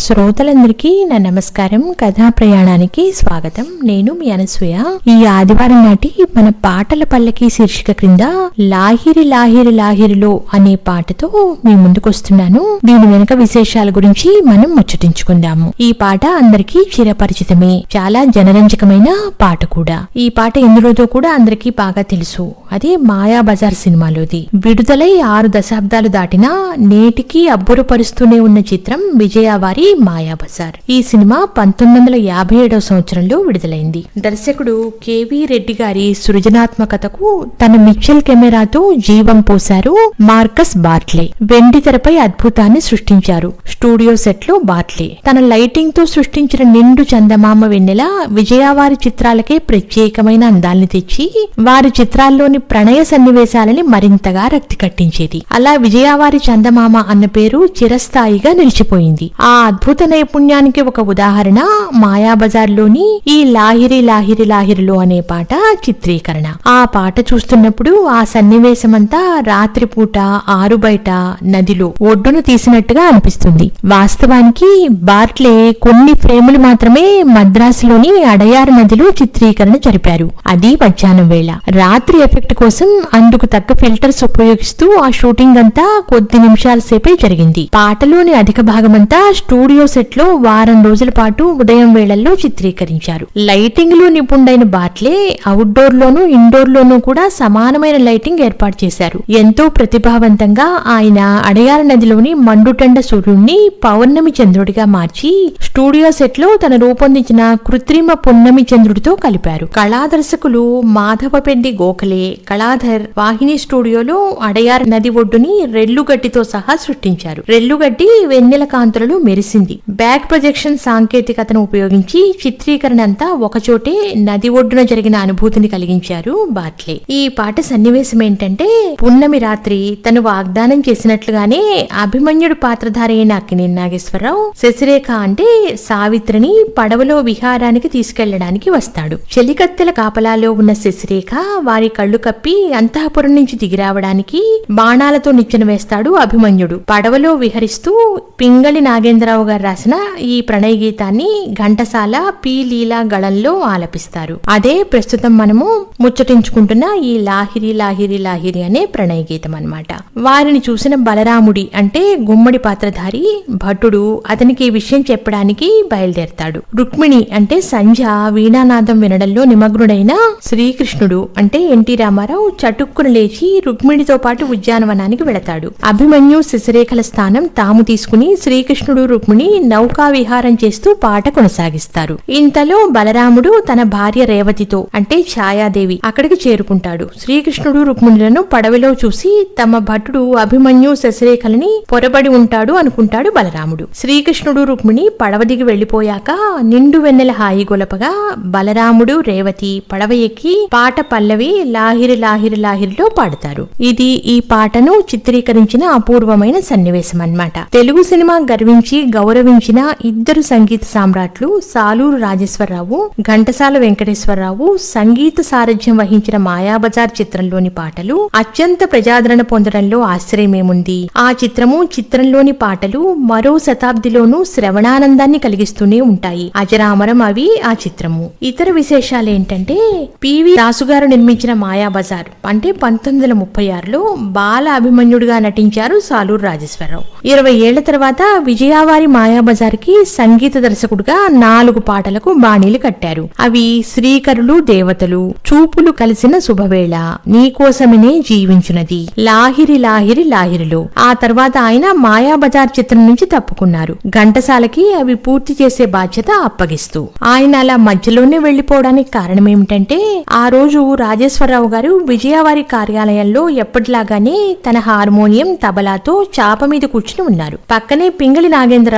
శ్రోతలందరికీ నా నమస్కారం. కథా ప్రయాణానికి స్వాగతం. నేను మీ అనసూయ. ఈ ఆదివారం నాటి మన పాటల పల్లకి శీర్షిక క్రింద లాహిరి లాహిరి లాహిరిలో అనే పాటతో మీ ముందుకొస్తున్నాను. దీని వెనుక విశేషాల గురించి మనం ముచ్చటించుకుందాము. ఈ పాట అందరికీ చిరపరిచితమే. చాలా జనరంజకమైన పాట కూడా. ఈ పాట ఎందులోదో కూడా అందరికీ బాగా తెలుసు. అది మాయా బజార్ సినిమాలోది. విడుదలై ఆరు దశాబ్దాలు దాటినా నేటికి అబ్బురపరుస్తూనే ఉన్న చిత్రం విజయవారి మాయా బజార్ ఈ సినిమా పంతొమ్మిది వందల యాభై ఏడవ సంవత్సరంలో విడుదలైంది. దర్శకుడు కెవి రెడ్డి గారి సృజనాత్మకతకు తన మిక్చల్ కెమెరాతో జీవం పోశారు మార్కస్ బార్ట్లే. వెండి తెరపై అద్భుతాన్ని సృష్టించారు. స్టూడియో సెట్లో బార్ట్లే. తన లైటింగ్తో సృష్టించిన నిండు చందమామ వెన్నెల విజయవారి చిత్రాలకే ప్రత్యేకమైన అందాల్ని తెచ్చి వారి చిత్రాల్లోని ప్రణయ సన్నివేశాలని మరింతగా రక్తి కట్టించేది. అలా విజయవారి చందమామ అన్న పేరు చిరస్థాయిగా నిలిచిపోయింది. ఆ అద్భుత నైపుణ్యానికి ఒక ఉదాహరణ మాయాబజార్లోని ఈ లాహిరి లాహిరి లాహిరిలో అనే పాట చిత్రీకరణ. ఆ పాట చూస్తున్నప్పుడు ఆ సన్నివేశమంతా రాత్రిపూట ఆరు బయట నదిలో ఒడ్డును తీసినట్టుగా అనిపిస్తుంది. వాస్తవానికి బార్ట్లే కొన్ని ఫ్రేములు మాత్రమే మద్రాసులోని అడయార్ నదిలో చిత్రీకరణ జరిపారు. అది మధ్యాహ్నం వేళ. రాత్రి ఎఫెక్ట్ కోసం అందుకు తగ్గ ఫిల్టర్స్ ఉపయోగిస్తూ ఆ షూటింగ్ అంతా కొద్ది నిమిషాల సేపే జరిగింది. పాటలోని అధిక భాగమంతా స్టూడియో సెట్లో వారం రోజుల పాటు ఉదయం వేళల్లో చిత్రీకరించారు. లైటింగ్లో నిపుణుడైన బాట్లే అవుట్డోర్ లోను ఇండోర్ లోనూ కూడా సమానమైన లైటింగ్ ఏర్పాటు చేశారు. ఎంతో ప్రతిభావంతంగా ఆయన అడయార నదిలోని మండుటండ సూర్యుడిని పౌర్ణమి చంద్రుడిగా మార్చి స్టూడియో సెట్లో తన రూపొందించిన కృత్రిమ పున్నమి చంద్రుడితో కలిపారు. కళాదర్శకులు మాధవపెండి గోఖలే కళాధర్ వాహిని స్టూడియోలో అడయార్ నది ఒడ్డుని రెల్లుగడ్డితో సహా సృష్టించారు. రెల్లుగడ్డి వెన్నెల కాంతులలో చేసింది బ్యాక్ ప్రొజెక్షన్ సాంకేతికతను ఉపయోగించి చిత్రీకరణ అంతా ఒకచోటే నది ఒడ్డున జరిగిన అనుభూతిని కలిగించారు బాట్లే. ఈ పాట సన్నివేశం ఏంటంటే పున్నమి రాత్రి తను వాగ్దానం చేసినట్లుగానే అభిమన్యుడు పాత్రధారి అయిన అక్కినేని నాగేశ్వరరావు శశిరేఖ అంటే సావిత్రిని పడవలో విహారానికి తీసుకెళ్ళడానికి వస్తాడు. చెలికత్తెల కాపలాలో ఉన్న శశిరేఖ వారి కళ్ళు కప్పి అంతఃపురం నుంచి దిగిరావడానికి బాణాలతో నిచ్చెన వేస్తాడు అభిమన్యుడు. పడవలో విహరిస్తూ పింగళి నాగేంద్రరావు గారు రాసిన ఈ ప్రణయ గీతాన్ని ఘంటసాల పి లీలా గళంలో ఆలపిస్తారు. అదే ప్రస్తుతం మనము ముచ్చటించుకుంటున్న ఈ లాహిరి లాహిరి లాహిరి అనే ప్రణయ గీతం అన్నమాట. వారిని చూసిన బలరాముడి అంటే గుమ్మడి పాత్రధారి భటుడు అతనికి ఈ విషయం చెప్పడానికి బయలుదేరతాడు. రుక్మిణి అంటే సంధ్య వీణానాదం వినడంలో నిమగ్నుడైన శ్రీకృష్ణుడు అంటే ఎన్టీ రామారావు చటుక్కున లేచి రుక్మిణితో పాటు ఉద్యానవనానికి వెళతాడు. అభిమన్యు శశిరేఖల స్థానం తాము తీసుకుని శ్రీకృష్ణుడు రుక్మిణి నౌకా విహారం చేస్తూ పాట కొనసాగిస్తారు. ఇంతలో బలరాముడు తన భార్య రేవతితో అంటే ఛాయాదేవి అక్కడికి చేరుకుంటాడు. శ్రీకృష్ణుడు రుక్మిణులను పడవలో చూసి తమ భటుడు అభిమన్యు శశరేఖలని పొరబడి ఉంటాడు అనుకుంటాడు బలరాముడు. శ్రీకృష్ణుడు రుక్మిణి పడవ దిగి వెళ్ళిపోయాక నిండు వెన్నెల హాయి గొలపగా బలరాముడు రేవతి పడవ ఎక్కి పాట పల్లవి లాహిరి లాహిరి లాహిరిలో పాడతారు. ఇది ఈ పాటను చిత్రీకరించిన అపూర్వమైన సన్నివేశం అన్నమాట తెలుగు సినిమా గర్వించి గౌరవించిన ఇద్దరు సంగీత సామ్రాట్లు సాలూరు రాజేశ్వరరావు ఘంటసాల వెంకటేశ్వరరావు సంగీత సారథ్యం వహించిన మాయాబజార్ చిత్రంలోని పాటలు అత్యంత ప్రజాదరణ పొందడంలో ఆశ్చర్యమేముంది ఆ చిత్రము చిత్రంలోని పాటలు మరో శతాబ్దిలోనూ శ్రవణానందాన్ని కలిగిస్తూనే ఉంటాయి. అజరామరం అవి ఆ చిత్రము. ఇతర విశేషాలు ఏంటంటే పివి రాసు గారు నిర్మించిన మాయాబజార్ అంటే పంతొమ్మిది వందల ముప్పై ఆరులో బాల అభిమన్యుడిగా నటించారు సాలూరు రాజేశ్వరరావు. ఇరవై ఏళ్ళ తర్వాత విజయవారి మాయాబజార్కి సంగీత దర్శకుడుగా నాలుగు పాటలకు బాణీలు కట్టారు. అవి శ్రీకరులు దేవతలు చూపులు కలిసిన శుభవేళ. నీకోసమనే జీవించినది. లాహిరి లాహిరి లాహిరిలో. ఆ తర్వాత ఆయన మాయాబజార్ చిత్రం నుంచి తప్పుకున్నారు. ఘంటసాలకి అవి పూర్తి చేసే బాధ్యత అప్పగిస్తూ. ఆయన అలా మధ్యలోనే వెళ్ళిపోవడానికి కారణం ఏమిటంటే ఆ రోజు రాజేశ్వరరావు గారు విజయవారి కార్యాలయంలో ఎప్పటిలాగానే తన హార్మోనియం తబలాతో చాప మీద కూర్చుని ఉన్నారు. పక్కనే పింగళి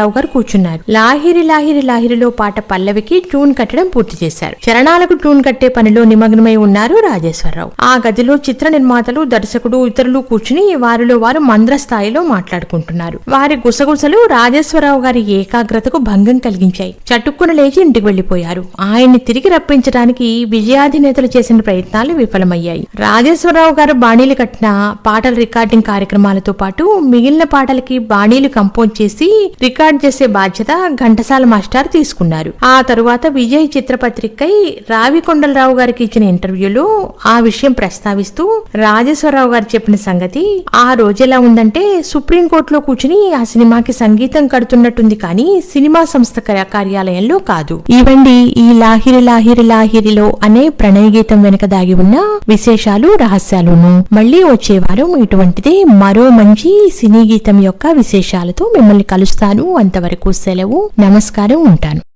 రామారావు గారు కూర్చున్నారు. లాహిరి లాహిరి లాహిరిలో పాట పల్లవికి ట్యూన్ కట్టడం పూర్తి చేశారు. చరణాలకు ట్యూన్ కట్టే పనిలో నిమగ్నమై ఉన్నారు రాజేశ్వరరావు. ఆ గదిలో చిత్ర నిర్మాతలు దర్శకుడు ఇతరులు కూర్చుని వారిలో వారు మంద్ర స్థాయిలో మాట్లాడుకుంటున్నారు. వారి గుసగుసలు రాజేశ్వరరావు గారి ఏకాగ్రతకు భంగం కలిగించాయి. చటుక్కున లేచి ఇంటికి వెళ్ళిపోయారు ఆయన్ని తిరిగి రప్పించడానికి విజయాధినేతలు చేసిన ప్రయత్నాలు విఫలమయ్యాయి. రాజేశ్వరరావు గారు బాణీలు కట్టిన పాటల రికార్డింగ్ కార్యక్రమాలతో పాటు మిగిలిన పాటలకి బాణీలు కంపోజ్ చేసి రికార్డ్ ఏర్పాటు చేసే బాధ్యత ఘంటసాల మాస్టర్ తీసుకున్నారు. ఆ తరువాత విజయ్ చిత్రపత్రికై రావికొండలరావు గారికి ఇచ్చిన ఇంటర్వ్యూలో ఆ విషయం ప్రస్తావిస్తూ రాజేశ్వరరావు గారు చెప్పిన సంగతి ఆ రోజు ఎలా ఉందంటే సుప్రీంకోర్టులో కూర్చుని ఆ సినిమాకి సంగీతం కడుతున్నట్టుంది కానీ సినిమా సంస్థ కార్యాలయంలో కాదు. ఇవండి ఈ లాహిరి లాహిరి లాహిరిలో అనే ప్రణయ గీతం వెనుక దాగి ఉన్న విశేషాలు రహస్యాలును. మళ్ళీ వచ్చే వారం ఇటువంటిదే మరో మంచి సినీ గీతం యొక్క విశేషాలతో మిమ్మల్ని కలుస్తాను. అంతవరకు సెలవు నమస్కారం ఉంటాను.